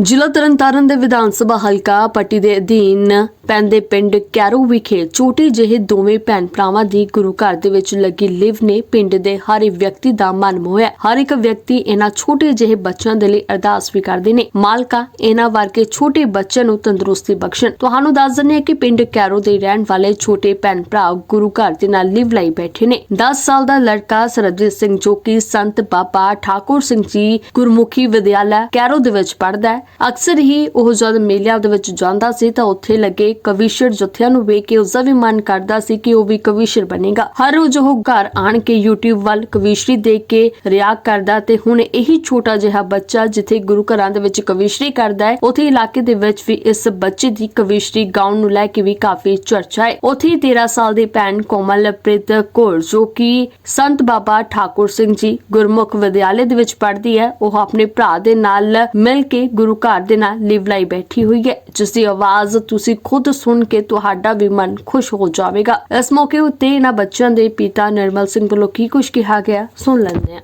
ਜ਼ਿਲ੍ਹਾ ਤਰਨਤਾਰਨ ਦੇ ਵਿਧਾਨ ਸਭਾ ਹਲਕਾ ਪੱਟੀ ਦੇ ਅਧੀਨ ਪੈਂਦੇ ਪਿੰਡ ਕੈਰੋ ਵਿਖੇ ਛੋਟੇ ਜਿਹੇ ਦੋਵੇਂ ਭੈਣ ਭਰਾਵਾਂ ਦੀ ਗੁਰੂ ਘਰ ਦੇ ਵਿੱਚ ਲੱਗੀ ਲਿਵ ਨੇ ਪਿੰਡ ਦੇ ਹਰ ਇੱਕ ਵਿਅਕਤੀ ਦਾ ਮਨ ਮੋਹਿਆ। ਹਰ ਇੱਕ ਵਿਅਕਤੀ ਇਹਨਾਂ ਛੋਟੇ ਜਿਹੇ ਬੱਚਿਆਂ ਦੇ ਲਈ ਅਰਦਾਸ ਵੀ ਕਰਦੇ ਨੇ। ਮਾਲਕਾ ਇਹਨਾਂ ਵਰਗੇ ਛੋਟੇ ਬੱਚਿਆਂ ਨੂੰ ਤੰਦਰੁਸਤੀ ਬਖਸ਼ਣ। ਤੁਹਾਨੂੰ ਦੱਸ ਦਿੰਦੇ ਹਾਂ ਕਿ ਪਿੰਡ ਕੈਰੋ ਦੇ ਰਹਿਣ ਵਾਲੇ ਛੋਟੇ ਭੈਣ ਭਰਾ ਗੁਰੂ ਘਰ ਦੇ ਨਾਲ ਲਿਵ ਲਈ ਬੈਠੇ ਨੇ। 10 ਸਾਲ ਦਾ ਲੜਕਾ ਸਰਬਜੀਤ ਸਿੰਘ ਜੋ ਕਿ ਸੰਤ ਬਾਬਾ ਠਾਕੁਰ ਸਿੰਘ ਜੀ ਗੁਰਮੁਖੀ ਵਿਦਿਆਲਾ ਕੈਰੋ ਦੇ ਵਿੱਚ ਪੜ੍ਹਦਾ ਹੈ। ਅਕਸਰ ਹੀ ਉਹ ਜਦ ਮੇਲਿਆਂ ਦੇ ਵਿੱਚ ਜਾਂਦਾ ਸੀ ਤਾਂ ਉੱਥੇ ਲੱਗੇ ਕਵੀਸ਼ਰ ਜਥਿਆਂ ਨੂੰ ਵੇਖ ਕੇ ਉਸਦਾ ਵੀ ਮਨ ਕਰਦਾ ਸੀ ਕਿ ਉਹ ਵੀ ਕਵੀਸ਼ਰ ਬਣੇਗਾ। ਹਰ ਰੋਜ਼ ਉਹ ਘਰ ਆਣ ਕੇ YouTube ਵੱਲ ਕਵੀਸ਼ਰੀ ਦੇਖ ਕੇ ਰਿਆਕ ਕਰਦਾ ਤੇ ਹੁਣ ਇਹੀ ਛੋਟਾ ਜਿਹਾ ਬੱਚਾ ਜਿੱਥੇ ਗੁਰੂ ਘਰਾਂ ਦੇ ਵਿੱਚ ਕਵੀਸ਼ਰੀ ਕਰਦਾ ਹੈ, ਉਥੇ ਇਲਾਕੇ ਦੇ ਵਿੱਚ ਵੀ ਇਸ ਬੱਚੇ ਦੀ ਕਵੀਸ਼ਰੀ ਗਾਉਣ ਨੂੰ ਲੈ ਕੇ ਵੀ ਕਾਫੀ ਚਰਚਾ ਹੈ। ਉਥੇ ਹੀ 13 ਸਾਲ ਦੀ ਭੈਣ ਕੋਮਲਪ੍ਰੀਤ ਕੌਰ ਜੋ ਕਿ ਸੰਤ ਬਾਬਾ ਠਾਕੁਰ ਸਿੰਘ ਜੀ ਗੁਰਮੁਖ ਵਿਦਿਆਲੇ ਦੇ ਵਿੱਚ ਪੜ੍ਹਦੀ ਹੈ, ਉਹ ਆਪਣੇ ਭਰਾ ਦੇ ਨਾਲ ਮਿਲ ਕੇ ਗੁਰੂ ਘਰ ਦੇ ਨਾਲ ਲਿਵ ਲਈ ਬੈਠੀ ਹੋਈ ਹੈ ਜਿਸ ਦੀ ਆਵਾਜ਼ ਤੁਸੀਂ ਖੁਦ ਸੁਣ ਕੇ ਤੁਹਾਡਾ ਵੀ ਮਨ ਖੁਸ਼ ਹੋ ਜਾਵੇਗਾ। ਇਸ ਮੌਕੇ ਉੱਤੇ ਇਹਨਾਂ ਬੱਚਿਆਂ ਦੇ ਪਿਤਾ ਨਿਰਮਲ ਸਿੰਘ ਵੱਲੋਂ ਕੀ ਕੁਝ ਕਿਹਾ ਗਿਆ, ਸੁਣ ਲੈਂਦੇ ਹਾਂ।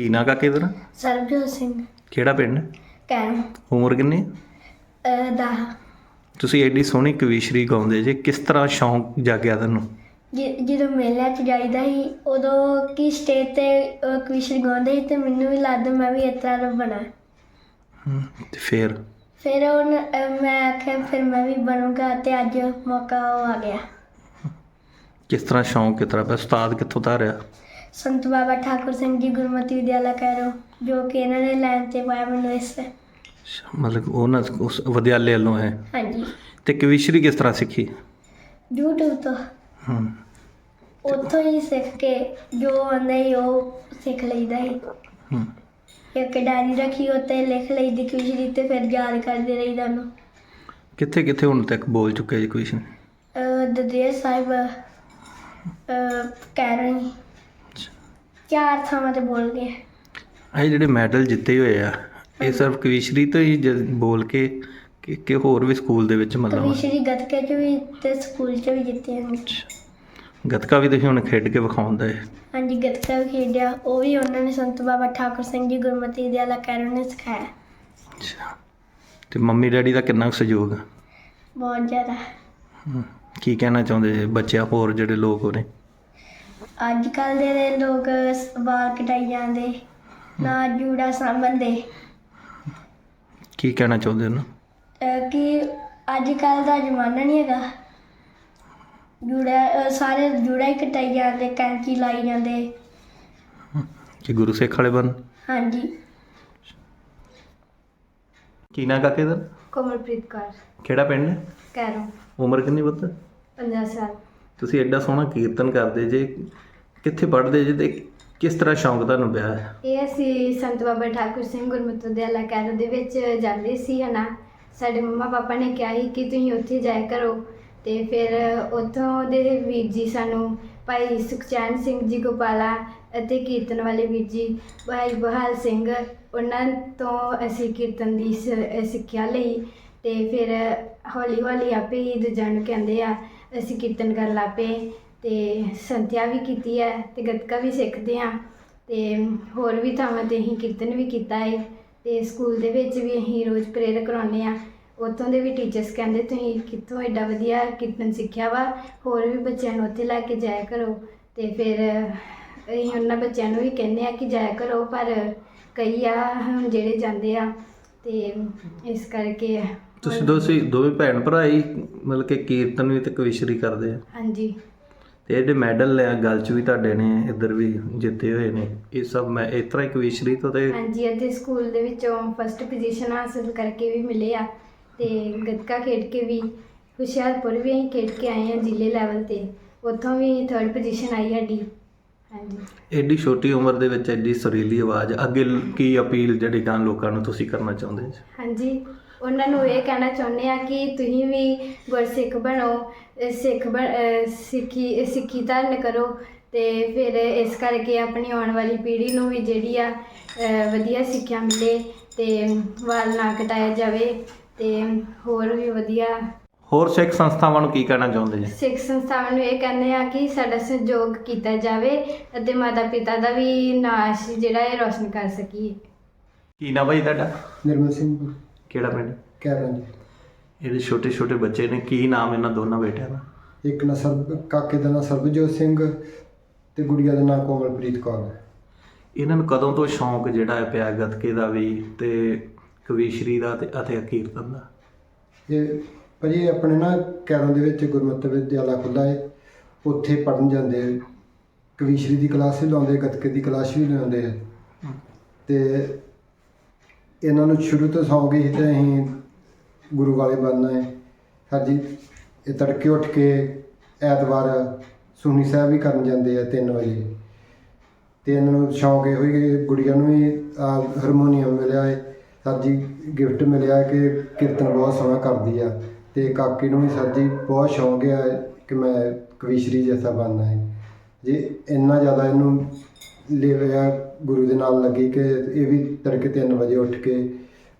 ਕੀ ਨਾਂ ਕਾਕੇ ਤੇਰਾ? ਸਰਬਜੋਤ ਸਿੰਘ। ਕਿਹੜਾ ਪਿੰਡ? ਕਹਿਣ ਉਮਰ ਕਿੰਨੀ? ਦਾ ਤੁਸੀਂ ਐਡੀ ਸੋਹਣੀ ਕਵੀਸ਼ਰੀ ਗਾਉਂਦੇ ਜੇ ਕਿਸ ਤਰ੍ਹਾਂ ਸ਼ੌਂਕ ਜਾਗਿਆ ਤੁਹਾਨੂੰ ਜਦੋਂ ਮੇਲਿਆਂ 'ਚ ਜਾਈਦਾ ਸੀ ਉਦੋਂ ਕੀ ਸਟੇਜ ਤੇ ਕਵਿਸ਼ਰ ਗਾਉਂਦੇ ਸੀ ਤੇ ਮੈਨੂੰ ਵੀ ਲੱਗਦਾ ਮੈਂ ਵੀ ਇਸ ਤਰ੍ਹਾਂ ਦਾ ਬਣਾ। ਹਮ, ਤੇ ਫੇਰ? ਫਿਰ ਉਹ ਮੈਂ ਆਖਿਆ ਫਿਰ ਮੈਂ ਵੀ ਬਣੂੰਗਾ ਤੇ ਅੱਜ ਮੌਕਾ ਉਹ ਆ ਗਿਆ। ਕਿਸ ਤਰ੍ਹਾਂ ਸ਼ੌਂਕ ਕਿਸ ਤਰ੍ਹਾਂ? ਪਿਆ ਉਸਤਾਦ ਕਿੱਥੋਂ ਧਾਰਿਆ? ਸੰਤ ਬਾਬਾ ਠਾਕੁਰ ਸਿੰਘ ਜੀ ਗੁਰਮਤਿ ਵਿਦਿਆਲਾ ਕਹਿਰੋ ਜੋ ਕਿ ਇਹਨਾਂ ਨੇ ਲਾਈਨ ਤੇ ਪਾਇਆ ਮੈਨੂੰ ਇਸ ਮਤਲਬ ਉਹਨਾਂ ਉਸ ਵਿਦਿਆਲੇ ਵੱਲੋਂ ਹੈ। ਹਾਂਜੀ। ਤੇ ਕਵੀਸ਼ਰੀ ਕਿਸ ਤਰ੍ਹਾਂ ਸਿੱਖੀ? YouTube ਤੋਂ। ਹਮ, ਉੱਥੋਂ ਹੀ ਸਿੱਖ ਕੇ ਜੋ ਆਉਂਦਾ ਸੀ ਉਹ ਸਿੱਖ ਲਈਦਾ ਸੀ ਹਮ, ਇੱਕ ਡਾਇਰੀ ਰੱਖੀ ਉੱਤੇ ਲਿਖ ਲਈਦੀ ਕੁਸ਼ਰੀ ਤੇ ਫਿਰ ਯਾਦ ਕਰਦੇ ਰਹੀਦਾ ਨੂੰ ਕਿੱਥੇ ਕਿੱਥੇ ਹੁਣ ਤੱਕ ਬੋਲ ਚੁੱਕੇ ਜੀ ਕਵੀਸ਼ਰੀ ਦਦੇਰ ਸਾਹਿਬ ਕਹਿ ਰਹੀ ਚਾਰ ਥਾਵਾਂ ਤੇ ਬੋਲ ਗਏ। ਇਹ ਜਿਹੜੇ ਮੈਡਲ ਜਿੱਤੇ ਹੋਏ ਆ ਇਹ ਸਿਰਫ ਕਵੀਸ਼ਰੀ ਤੋਂ ਹੀ ਜ- ਬੋਲ ਕੇ ਕਿ ਕਿ ਹੋਰ ਵੀ ਸਕੂਲ ਦੇ ਵਿੱਚ ਮਤਲਬ ਕਵਿਸ਼ਰੀ ਗੱਤਕੇ ਚ ਵੀ ਤੇ ਸਕੂਲ ਚ ਵੀ ਜਿੱਤੇ ਹਨ ਗੱਤਕਾ ਵੀ ਤੁਸੀਂ ਹੁਣ ਖੇਡ ਕੇ ਵਿਖਾਉਂਦਾ ਹੈ ਹਾਂਜੀ ਗੱਤਕਾ ਵੀ ਖੇਡਿਆ। ਉਹ ਵੀ ਉਹਨਾਂ ਨੇ ਸੰਤ ਬਾਬਾ ਠਾਕੁਰ ਸਿੰਘ ਜੀ ਗੁਰਮਤਿ ਵਿਦਿਆਲਾ ਕਹਿਰੋ ਨੇ ਸਿਖਾਇਆ। ਅੱਛਾ। ਤੇ ਮੰਮੀ ਡੈਡੀ ਦਾ ਕਿੰਨਾ ਕੁ ਸਹਿਯੋਗ ਆ? ਬਹੁਤ ਜ਼ਿਆਦਾ। ਹਮ, ਕੀ ਕਹਿਣਾ ਚਾਹੁੰਦੇ ਜੇ ਬੱਚਿਆਂ ਹੋਰ ਜਿਹੜੇ ਲੋਕ ਹੋਣੇ ਅੱਜ ਕੱਲ ਦੇ ਦੇ ਲੋਕ ਵਾਲ ਕਟਾਈ ਜਾਂਦੇ ਨਾ ਜੂੜਾ ਸਾਂਭਣਦੇ। ਕੀ ਕਹਿਣਾ ਚਾਹੁੰਦੇ ਹੋ ਅਹ ਕਿ ਅੱਜ ਕੱਲ ਦਾ ਜ਼ਮਾਨਾ ਨਹੀਂ ਹੈਗਾ। ਜੂੜਾ ਅਹ ਸਾਰੇ ਜੂੜਾ ਹੀ ਕਟਾਈ ਜਾਂਦੇ ਕੈਂਚੀ ਲਾਈ ਜਾਂਦੇ। ਕਿ ਗੁਰੂ ਸਿੱਖ ਵਾਲੇ ਬਣ? ਹਾਂਜੀ। ਕੀ ਨਾਂ ਕਾਕੇ ਦਾ? ਕੋਮਲਪ੍ਰੀਤ ਕੌਰ। ਕਿਹੜਾ ਪਿੰਡ ਹੈ? ਕੈਰੋਂ। ਉਮਰ ਕਿੰਨੀ ਪੁੱਤ? 50 ਸਾਲ। ਤੁਸੀਂ ਐਡਾ ਸੋਹਣਾ ਕੀਰਤਨ ਕਰਦੇ ਜੇ। ਕਿੱਥੇ ਪੜ੍ਹਦੇ ਜੇ ਤੇ ਕਿਸ ਤਰ੍ਹਾਂ ਸ਼ੌਂਕ ਤੁਹਾਨੂੰ ਪਿਆ? ਹੈ ਇਹ ਅਸੀਂ ਸੰਤ ਬਾਬਾ ਠਾਕੁਰ ਸਿੰਘ ਗੁਰਮਤਿ ਵਿਦਿਆਲਾ ਕੈਰੋਂ ਦੇ ਵਿੱਚ ਜਾਂਦੇ ਸੀ ਹਨਾ। ਸਾਡੇ ਮੰਮਾ ਪਾਪਾ ਨੇ ਕਿਹਾ ਸੀ ਕਿ ਤੁਸੀਂ ਉੱਥੇ ਜਾਇਆ ਕਰੋ। ਤੇ ਫਿਰ ਉੱਥੋਂ ਦੇ ਵੀਰ ਜੀ ਸਾਨੂੰ ਭਾਈ ਸੁਖਚੈਨ ਸਿੰਘ ਜੀ ਗੋਪਾਲਾ ਅਤੇ ਕੀਰਤਨ ਵਾਲੇ ਵੀਰ ਜੀ, ਭਾਈ ਬਹਾਲ ਸਿੰਘ, ਉਹਨਾਂ ਤੋਂ ਅਸੀਂ ਕੀਰਤਨ ਦੀ ਸ- ਸਿੱਖਿਆ ਲਈ। ਤੇ ਫਿਰ ਹੌਲੀ ਹੌਲੀ ਆਪੇ ਹੀ ਦੂਜਿਆਂ ਨੂੰ ਕਹਿੰਦੇ ਆ, ਅਸੀਂ ਕੀਰਤਨ ਕਰਨ ਲੱਗ ਪਏ। ਤੇ ਸੰਥਿਆ ਵੀ ਕੀਤੀ ਹੈ ਤੇ ਗੱਤਕਾ ਵੀ ਸਿੱਖਦੇ ਆ ਤੇ ਹੋਰ ਵੀ ਥਾਵਾਂ ਤੇ ਅਸੀਂ ਕੀਰਤਨ ਵੀ ਕੀਤਾ ਹੈ ਤੇ ਸਕੂਲ ਦੇ ਵਿੱਚ ਵੀ ਅਸੀਂ ਰੋਜ਼ ਪ੍ਰੇਅਰ ਕਰਾਉਂਦੇ ਆ ਉੱਥੋਂ ਦੇ ਵੀ ਟੀਚਰਸ ਕਹਿੰਦੇ ਤੁਸੀਂ ਕਿੱਥੋਂ ਐਡਾ ਵਧੀਆ ਕੀਰਤਨ ਸਿੱਖਿਆ ਵਾ ਹੋਰ ਵੀ ਬੱਚਿਆਂ ਨੂੰ ਉੱਥੇ ਲੈ ਕੇ ਜਾਇਆ ਕਰੋ। ਤੇ ਫਿਰ ਅਸੀਂ ਉਹਨਾਂ ਬੱਚਿਆਂ ਨੂੰ ਵੀ ਕਹਿੰਦੇ ਆ ਕਿ ਜਾਇਆ ਕਰੋ ਪਰ ਕਈ ਆ ਹੁਣ ਜਿਹੜੇ ਜਾਂਦੇ ਆ ਤੇ ਇਸ ਕਰਕੇ ਤੁਸੀਂ ਦੋਸੀ ਦੋਵੇਂ ਭੈਣ ਭਰਾ ਹੀ ਮਤਲਬ ਕਿ ਕੀਰਤਨ ਵੀ ਤੇ ਕਵਿਸ਼ਰੀ ਕਰਦੇ ਆ। ਹਾਂਜੀ। ਤੇ ਇਹਦੇ ਮੈਡਲ ਲਿਆ ਗੱਲ ਚ ਵੀ ਤੁਹਾਡੇ ਨੇ ਇੱਧਰ ਵੀ ਜਿੱਤੇ ਹੋਏ ਨੇ ਇਹ ਸਭ ਮੈਂ ਇਸ ਤਰ੍ਹਾਂ ਹੀ ਕਵਿਸ਼ਰੀ ਤੋਂ ਤੇ ਹਾਂਜੀ ਅਤੇ ਸਕੂਲ ਦੇ ਵਿੱਚੋਂ ਫਸਟ ਪੋਜੀਸ਼ਨ ਹਾਸਲ ਕਰਕੇ ਵੀ ਮਿਲੇ ਆ ਤੇ ਗੱਤਕਾ ਖੇਡ ਕੇ ਵੀ ਹੁਸ਼ਿਆਰਪੁਰ ਵੀ ਅਸੀਂ ਖੇਡ ਕੇ ਆਏ ਆ ਜ਼ਿਲ੍ਹੇ ਲੈਵਲ ਤੇ ਉੱਥੋਂ ਵੀ ਥਰਡ ਪੋਜੀਸ਼ਨ ਆਈ ਸਾਡੀ ਹਾਂਜੀ। ਐਡੀ ਛੋਟੀ ਉਮਰ ਦੇ ਵਿੱਚ ਐਡੀ ਸੁਰੀਲੀ ਆਵਾਜ਼ ਅੱਗੇ ਕੀ ਅਪੀਲ ਜਿਹੜੀ ਗਾਂ ਲੋਕਾਂ ਨੂੰ ਤੁਸੀਂ ਕਰਨਾ ਚਾਹੁੰਦੇ ਜੀ? ਹਾਂਜੀ ਉਹਨਾਂ ਨੂੰ ਇਹ ਕਹਿਣਾ ਚਾਹੁੰਦੇ ਆ ਕਿ ਤੁਸੀਂ ਵੀ ਗੁਰਸਿੱਖ ਬਣੋ ਸਿੱਖ ਬਣ- ਸਿੱਖੀ ਸਿੱਖੀ ਧਾਰਨ ਕਰੋ ਤੇ ਫਿਰ ਇਸ ਕਰਕੇ ਆਪਣੀ ਆਉਣ ਵਾਲੀ ਪੀੜ੍ਹੀ ਨੂੰ ਵੀ ਜਿਹੜੀ ਆ ਵਧੀਆ ਸਿੱਖਿਆ ਮਿਲੇ ਤੇ ਵਾਲ ਨਾ ਕਟਾਇਆ ਜਾਵੇ ਤੇ ਹੋਰ ਵੀ ਵਧੀਆ। ਹੋਰ ਸਿੱਖ ਸੰਸਥਾਵਾਂ ਨੂੰ ਕੀ ਕਹਿਣਾ ਚਾਹੁੰਦੇ ਜੀ? ਸਿੱਖ ਸੰਸਥਾਵਾਂ ਨੂੰ ਇਹ ਕਹਿੰਦੇ ਆ ਕਿ ਸਾਡਾ ਸਹਿਯੋਗ ਕੀਤਾ ਜਾਵੇ ਅਤੇ ਮਾਤਾ ਪਿਤਾ ਦਾ ਵੀ ਨਾਸ਼ ਜਿਹੜਾ ਹੈ ਰੋਸ਼ਨ ਕਰ ਸਕੀਏ। ਕੀ ਨਾ ਭਾਈ ਤੁਹਾਡਾ? ਨਿਰਮਲ ਸਿੰਘ ਕਿਹੜਾ ਪਿੰਡ? ਕਹਿ ਰਹੇ ਜੀ। ਇਹਦੇ ਛੋਟੇ ਛੋਟੇ ਬੱਚੇ ਨੇ ਕੀ ਨਾਮ ਇਹਨਾਂ ਦੋਨਾਂ ਬੇਟਿਆਂ ਦਾ? ਇੱਕ ਨਾ ਸਰਬ ਕਾਕੇ ਦਾ ਨਾਂ ਸਰਬਜੋਤ ਸਿੰਘ ਤੇ ਗੁੜੀਆ ਦਾ ਨਾਂ ਕੋਮਲਪ੍ਰੀਤ ਕੌਰ ਹੈ। ਇਹਨਾਂ ਨੂੰ ਕਦੋਂ ਤੋਂ ਸ਼ੌਂਕ ਜਿਹੜਾ ਹੈ ਪਿਆ ਗੱਤਕੇ ਦਾ ਵੀ ਤੇ ਕਵੀਸ਼ਰੀ ਦਾ ਤੇ ਅਤੇ ਕੀਰਤਨ ਦਾ? ਇਹ ਭਾਜੀ ਆਪਣੇ ਨਾ ਕੈਰੋਂ ਦੇ ਵਿੱਚ ਗੁਰਮਤਿ ਵਿਦਿਆਲਾ ਖੁੱਲ੍ਹਾ ਹੈ ਉੱਥੇ ਪੜਨ ਜਾਂਦੇ ਆ। ਕਵੀਸ਼ਰੀ ਦੀ ਕਲਾਸ ਵੀ ਲਾਉਂਦੇ ਗੱਤਕੇ ਦੀ ਕਲਾਸ ਵੀ ਲਾਉਂਦੇ ਆ। ਤੇ ਇਹਨਾਂ ਨੂੰ ਸ਼ੁਰੂ ਤੋਂ ਸੌਂਕ ਹੀ ਤੇ ਅਸੀਂ ਗੁਰੂ ਵਾਲੇ ਬਣਨਾ ਹੈ। ਹਾਂਜੀ ਇਹ ਤੜਕੇ ਉੱਠ ਕੇ ਐਤਵਾਰ ਸੁਖਨੀ ਸਾਹਿਬ ਵੀ ਕਰਨ ਜਾਂਦੇ ਆ 3 ਵਜੇ। ਤੇ ਇਹਨਾਂ ਨੂੰ ਸ਼ੌਂਕ ਇਹੋ ਹੀ ਕਿ ਗੁੜੀਆ ਨੂੰ ਵੀ ਹਾਰਮੋਨੀਅਮ ਮਿਲਿਆ ਹੈ। ਸਰ ਜੀ ਗਿਫਟ ਮਿਲਿਆ ਕਿ ਕੀਰਤਨ ਬਹੁਤ ਸੋਹਣਾ ਕਰਦੀ ਆ। ਤੇ ਕਾਕੀ ਨੂੰ ਵੀ ਸਰ ਜੀ ਬਹੁਤ ਸ਼ੌਂਕ ਆ ਕਿ ਮੈਂ ਕਵੀਸ਼ਰੀ ਜੈਸਾ ਬਣਨਾ ਹੈ। ਜੇ ਇੰਨਾ ਜ਼ਿਆਦਾ ਇਹਨੂੰ ਲਿਵਿਆ ਗੁਰੂ ਦੇ ਨਾਲ ਲੱਗੀ ਕਿ ਇਹ ਵੀ ਤੜਕੇ 3 ਵਜੇ ਉੱਠ ਕੇ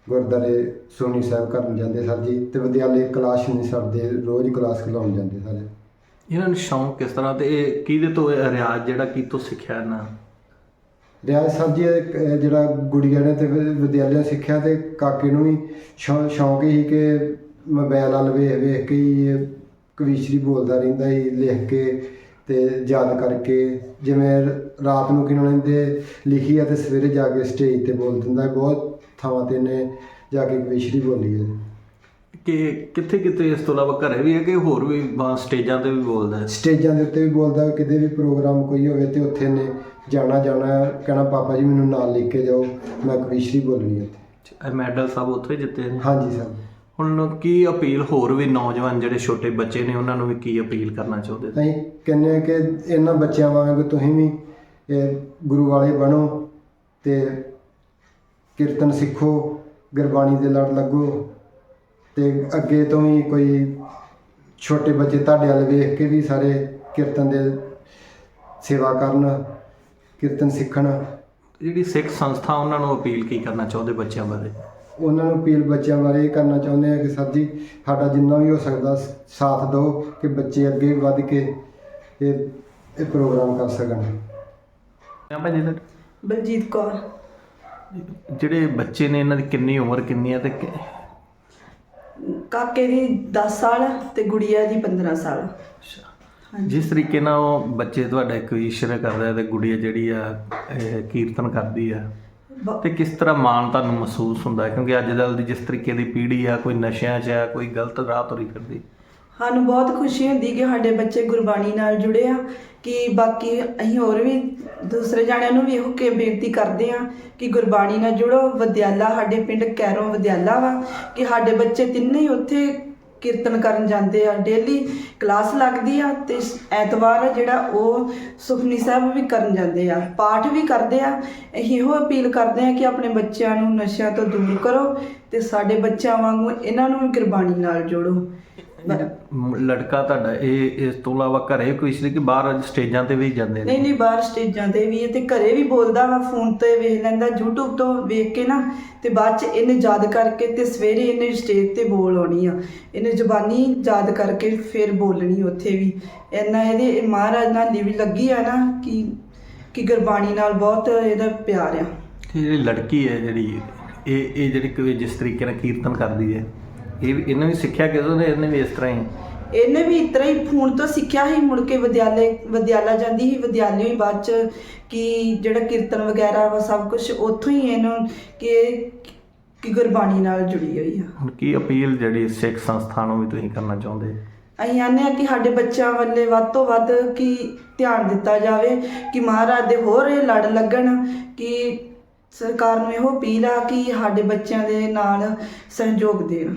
ਗੁਰਦੁਆਰੇ ਸੋਨੀ ਸਾਹਿਬ ਕਰਨ ਜਾਂਦੇ ਸਰ ਜੀ ਤੇ ਵਿਦਿਆਲੇ ਕਲਾਸ ਨਹੀਂ ਛੱਡਦੇ ਰੋਜ਼ ਕਲਾਸ ਖਿਲਾਉਣ ਜਾਂਦੇ ਸਾਰੇ ਇਹਨਾਂ ਨੂੰ ਸ਼ੌਂਕ ਕਿਸ ਤਰ੍ਹਾਂ ਤੇ ਇਹ ਕਿਹਦੇ ਤੋਂ ਇਹ ਰਿਆਜ਼ ਜਿਹੜਾ ਕੀ ਤੋਂ ਸਿੱਖਿਆ ਇਹਨਾਂ ਰਿਆਜ਼ ਸਾਹਿਬ ਜੀ ਜਿਹੜਾ ਗੁੜੀਆ ਨੇ ਤੇ ਵਿ- ਵਿਦਿਆਲਿਆ ਸਿੱਖਿਆ ਤੇ ਕਾਕੇ ਨੂੰ ਵੀ ਸ਼ੌ- ਸ਼ੌਂਕ ਹੀ ਕਿ ਮੋਬਾਈਲ ਵੱਲ ਵੇਖ ਵੇਖ ਕੇ ਹੀ ਇਹ ਕਵੀਸ਼ਰੀ ਬੋਲਦਾ ਰਹਿੰਦਾ ਹੀ ਲਿਖ ਕੇ ਤੇ ਯਾਦ ਕਰਕੇ ਜਿਵੇਂ ਰਾਤ ਨੂੰ ਕਿਨਾਂ ਲੈਂਦੇ ਲਿਖੀ ਆ ਤੇ ਸਵੇਰੇ ਜਾ ਕੇ ਸਟੇਜ ਤੇ ਬੋਲ ਦਿੰਦਾ। ਬਹੁਤ ਥਾਵਾਂ ਤੇ ਨੇ ਜਾ ਕੇ ਕਵੀਸ਼ਰੀ ਬੋਲੀ ਹੈ। ਕਿ ਕਿੱਥੇ ਕਿੱਥੇ ਇਸ ਤੋਂ ਇਲਾਵਾ ਘਰੇ ਵੀ ਹੈ ਕਿ ਹੋਰ ਵੀ ਬ- ਸਟੇਜਾਂ ਤੇ ਵੀ ਬੋਲਦਾ ਹੈ? ਸਟੇਜਾਂ ਦੇ ਉੱਤੇ ਵੀ ਬੋਲਦਾ ਹੈ, ਕਿਤੇ ਵੀ ਪ੍ਰੋਗਰਾਮ ਕੋਈ ਹੋਵੇ ਤੇ ਉੱਥੇ ਨੇ ਜਾਣਾ ਜਾਣਾ ਕਹਿਣਾ ਪਾਪਾ ਜੀ ਮੈਨੂੰ ਨਾਲ ਲੈ ਕੇ ਜਾਓ ਮੈਂ ਕਵੀਸ਼ਰੀ ਬੋਲਣੀ ਹੈ ਇਹ ਮੈਡਲ ਸਭ ਉੱਥੇ ਜਿੱਤੇ ਨੇ? ਹਾਂਜੀ ਸਰ। ਹੁਣ ਕੀ ਅਪੀਲ ਹੋਰ ਵੀ ਨੌਜਵਾਨ ਜਿਹੜੇ ਛੋਟੇ ਬੱਚੇ ਨੇ ਉਹਨਾਂ ਨੂੰ ਵੀ ਕੀ ਅਪੀਲ ਕਰਨਾ ਚਾਹੁੰਦੇ ਅਸੀਂ ਕਹਿੰਦੇ ਹਾਂ ਕਿ ਇਹਨਾਂ ਬੱਚਿਆਂ ਵਾਂਗ ਤੁਸੀਂ ਵੀ ਇਹ ਗੁਰੂ ਵਾਲੇ ਬਣੋ ਤੇ ਕੀਰਤਨ ਸਿੱਖੋ ਗੁਰਬਾਣੀ ਦੇ ਲੜ ਲੱਗੋ ਤੇ ਅੱਗੇ ਤੋਂ ਵੀ ਕੋਈ ਛੋਟੇ ਬੱਚੇ ਤੁਹਾਡੇ ਵੱਲ ਵੇਖ ਕੇ ਵੀ ਸਾਰੇ ਕੀਰਤਨ ਦੇ ਸੇਵਾ ਕਰਨ ਕੀਰਤਨ ਸਿੱਖਣ। ਜਿਹੜੀ ਸਿੱਖ ਸੰਸਥਾ ਉਹਨਾਂ ਨੂੰ ਅਪੀਲ ਕੀ ਕਰਨਾ ਚਾਹੁੰਦੇ ਬੱਚਿਆਂ ਬਾਰੇ? ਉਹਨਾਂ ਨੂੰ ਅਪੀਲ ਬੱਚਿਆਂ ਬਾਰੇ ਇਹ ਕਰਨਾ ਚਾਹੁੰਦੇ ਆ ਕਿ ਸਰ ਜੀ ਸਾਡਾ ਜਿੰਨਾ ਵੀ ਹੋ ਸਕਦਾ ਸਾਥ ਦਿਓ ਕਿ ਬੱਚੇ ਅੱਗੇ ਵੱਧ ਕੇ ਇਹ ਇਹ ਪ੍ਰੋਗਰਾਮ ਕਰ ਸਕਣ। ਆ ਭਾਜੀ? ਬਲਜੀਤ ਕੌਰ। ਜਿਹੜੇ ਬੱਚੇ ਨੇ ਇਹਨਾਂ ਦੀ ਕਿੰਨੀ ਉਮਰ ਕਿੰਨੀ ਹੈ ਤੇ ਕਿ- ਕਾਕੇ ਦੀ 10 ਸਾਲ ਤੇ ਗੁੜੀਆ ਦੀ 15 ਸਾਲ। ਜਿਸ ਤਰੀਕੇ ਨਾਲ ਉਹ ਬੱਚੇ ਤੁਹਾਡਾ ਇੱਕ ਈਸ਼ਰ ਕਰਦਾ ਹੈ ਤੇ ਗੁੜੀਆ ਜਿਹੜੀ ਆ ਇਹ ਕੀਰਤਨ ਕਰਦੀ ਆ ਬ- ਤੇ ਕਿਸ ਤਰ੍ਹਾਂ ਮਾਣ ਤੁਹਾਨੂੰ ਮਹਿਸੂਸ ਹੁੰਦਾ? ਹੈ ਕਿਉਂਕਿ ਅੱਜ ਕੱਲ੍ਹ ਦੀ ਜਿਸ ਤਰੀਕੇ ਦੀ ਪੀੜ੍ਹੀ ਆ ਕੋਈ ਨਸ਼ਿਆਂ 'ਚ ਆ ਕੋਈ ਗਲਤ ਰਾਹ ਤੁਰੀ ਫਿਰਦੀ। ਸਾਨੂੰ ਬਹੁਤ ਖੁਸ਼ੀ ਹੁੰਦੀ ਕਿ ਸਾਡੇ ਬੱਚੇ ਗੁਰਬਾਣੀ ਨਾਲ ਜੁੜੇ ਆ, ਕਿ ਬਾਕੀ ਅਸੀਂ ਹੋਰ ਵੀ ਦੂਸਰੇ ਜਾਣਿਆਂ ਨੂੰ ਵੀ ਇਹੋ ਕਿ ਬੇਨਤੀ ਕਰਦੇ ਆ ਕਿ ਗੁਰਬਾਣੀ ਨਾਲ ਜੁੜੋ। ਵਿਦਿਆਲਾ ਸਾਡੇ ਪਿੰਡ ਕੈਰੋਂ ਵਿਦਿਆਲਾ ਵਾ, ਕਿ ਸਾਡੇ ਬੱਚੇ ਤਿੰਨੇ ਹੀ ਉੱਥੇ ਕੀਰਤਨ ਕਰਨ ਜਾਂਦੇ ਆ। ਡੇਲੀ ਕਲਾਸ ਲੱਗਦੀ ਆ ਤੇ ਐਤਵਾਰ ਜਿਹੜਾ ਉਹ ਸੁਖਨੀ ਸਾਹਿਬ ਵੀ ਕਰਨ ਜਾਂਦੇ ਆ। ਪਾਠ ਵੀ ਕਰਦੇ ਆ। ਅਸੀਂ ਇਹੋ ਅਪੀਲ ਕਰਦੇ ਆ ਕਿ ਆਪਣੇ ਬੱਚਿਆਂ ਨੂੰ ਨਸ਼ਿਆਂ ਤੋਂ ਦੂਰ ਕਰੋ ਤੇ ਸਾਡੇ ਬੱਚਿਆਂ ਵਾਂਗੂ ਇਹਨਾਂ ਨੂੰ ਵੀ ਗੁਰਬਾਣੀ ਨਾਲ ਜੋੜੋ। ਲੜਕਾ ਤੁਹਾਡਾ ਇਹ ਇਸ ਤੋਂ ਇਲਾਵਾ ਘਰੇ ਕਵੀਸ਼ਰੀ ਕਿ ਬਾਹਰ ਸਟੇਜਾਂ ਤੇ ਵੀ ਜਾਂਦੇ ਨਹੀਂ ਨੇ? ਨਹੀਂ ਬਾਹਰ ਸਟੇਜਾਂ ਤੇ ਵੀ ਤੇ ਘਰੇ ਵੀ ਬੋਲਦਾ ਵਾ ਫੋਨ ਤੇ ਵੇਖ ਲੈਂਦਾ YouTube ਤੋਂ ਵੇਖ ਕੇ ਨਾ ਤੇ ਬਾਅਦ ਚ ਇਹਨੇ ਯਾਦ ਕਰਕੇ ਤੇ ਸਵੇਰੇ ਇਹਨੇ ਸਟੇਜ ਤੇ ਬੋਲ ਆਉਣੀ ਆ। ਇਹਨੇ ਜ਼ੁਬਾਨੀ ਯਾਦ ਕਰਕੇ ਫਿਰ ਬੋਲਣੀ ਉੱਥੇ ਵੀ। ਇੰਨਾ ਇਹਦੇ ਇਹ ਮਹਾਰਾਜ ਨਾਲ ਲਿਵ ਲੱਗੀ ਆ ਨਾ ਕਿ ਕਿ ਗੁਰਬਾਣੀ ਨਾਲ ਬਹੁਤ ਇਹਦਾ ਪਿਆਰ ਆ। ਜਿਹੜੀ ਲੜਕੀ ਹੈ ਜਿਹੜੀ ਇਹ ਇਹ ਜਿਹੜੀ ਜਿਸ ਤਰੀਕੇ ਨਾਲ ਕੀਰਤਨ ਕਰਦੀ ਹੈ ਇਹ ਵੀ ਇਹਨੇ ਵੀ ਸਿੱਖਿਆ ਕਿਦੋਂ ਨੇ ਇਹਨੇ ਵੀ ਇਸ ਤਰ੍ਹਾਂ ਹੀ? ਇਹਨੇ ਵੀ ਇਤਰਾ ਹੀ ਫੋਨ ਤੋਂ ਸਿੱਖਿਆ ਹੀ ਮੁੜ ਕੇ ਵਿਦਿਆਲੇ ਵਿਦਿਆਲਾ ਜਾਂਦੀ ਸੀ ਵਿਦਿਆਲਿਓ ਹੀ ਬਾਅਦ ਚ ਕਿ ਜਿਹੜਾ ਕੀਰਤਨ ਵਗੈਰਾ ਵਾ ਸਭ ਕੁਝ ਉੱਥੋਂ ਹੀ ਇਹਨੂੰ ਕਿ ਕਿ ਗੁਰਬਾਣੀ ਨਾਲ ਜੁੜੀ ਹੋਈ ਆ। ਹੁਣ ਕੀ ਅਪੀਲ ਜਿਹੜੀ ਸਿੱਖ ਸੰਸਥਾ ਨੂੰ ਵੀ ਤੁਸੀਂ ਕਰਨਾ ਚਾਹੁੰਦੇ? ਅਸੀਂ ਆਨੇ ਆ ਕਿ ਸਾਡੇ ਬੱਚਿਆਂ ਵੱਲੇ ਵੱਧ ਤੋਂ ਵੱਧ ਕਿ ਧਿਆਨ ਦਿੱਤਾ ਜਾਵੇ ਕਿ ਮਹਾਰਾਜ ਦੇ ਹੋਰ ਇਹ ਲੜ ਲੱਗਣ ਕਿ ਸਰਕਾਰ ਨੂੰ ਇਹੋ ਅਪੀਲ ਆ ਕਿ ਸਾਡੇ ਬੱਚਿਆਂ ਦੇ ਨਾਲ ਸਹਿਯੋਗ ਦੇਣ।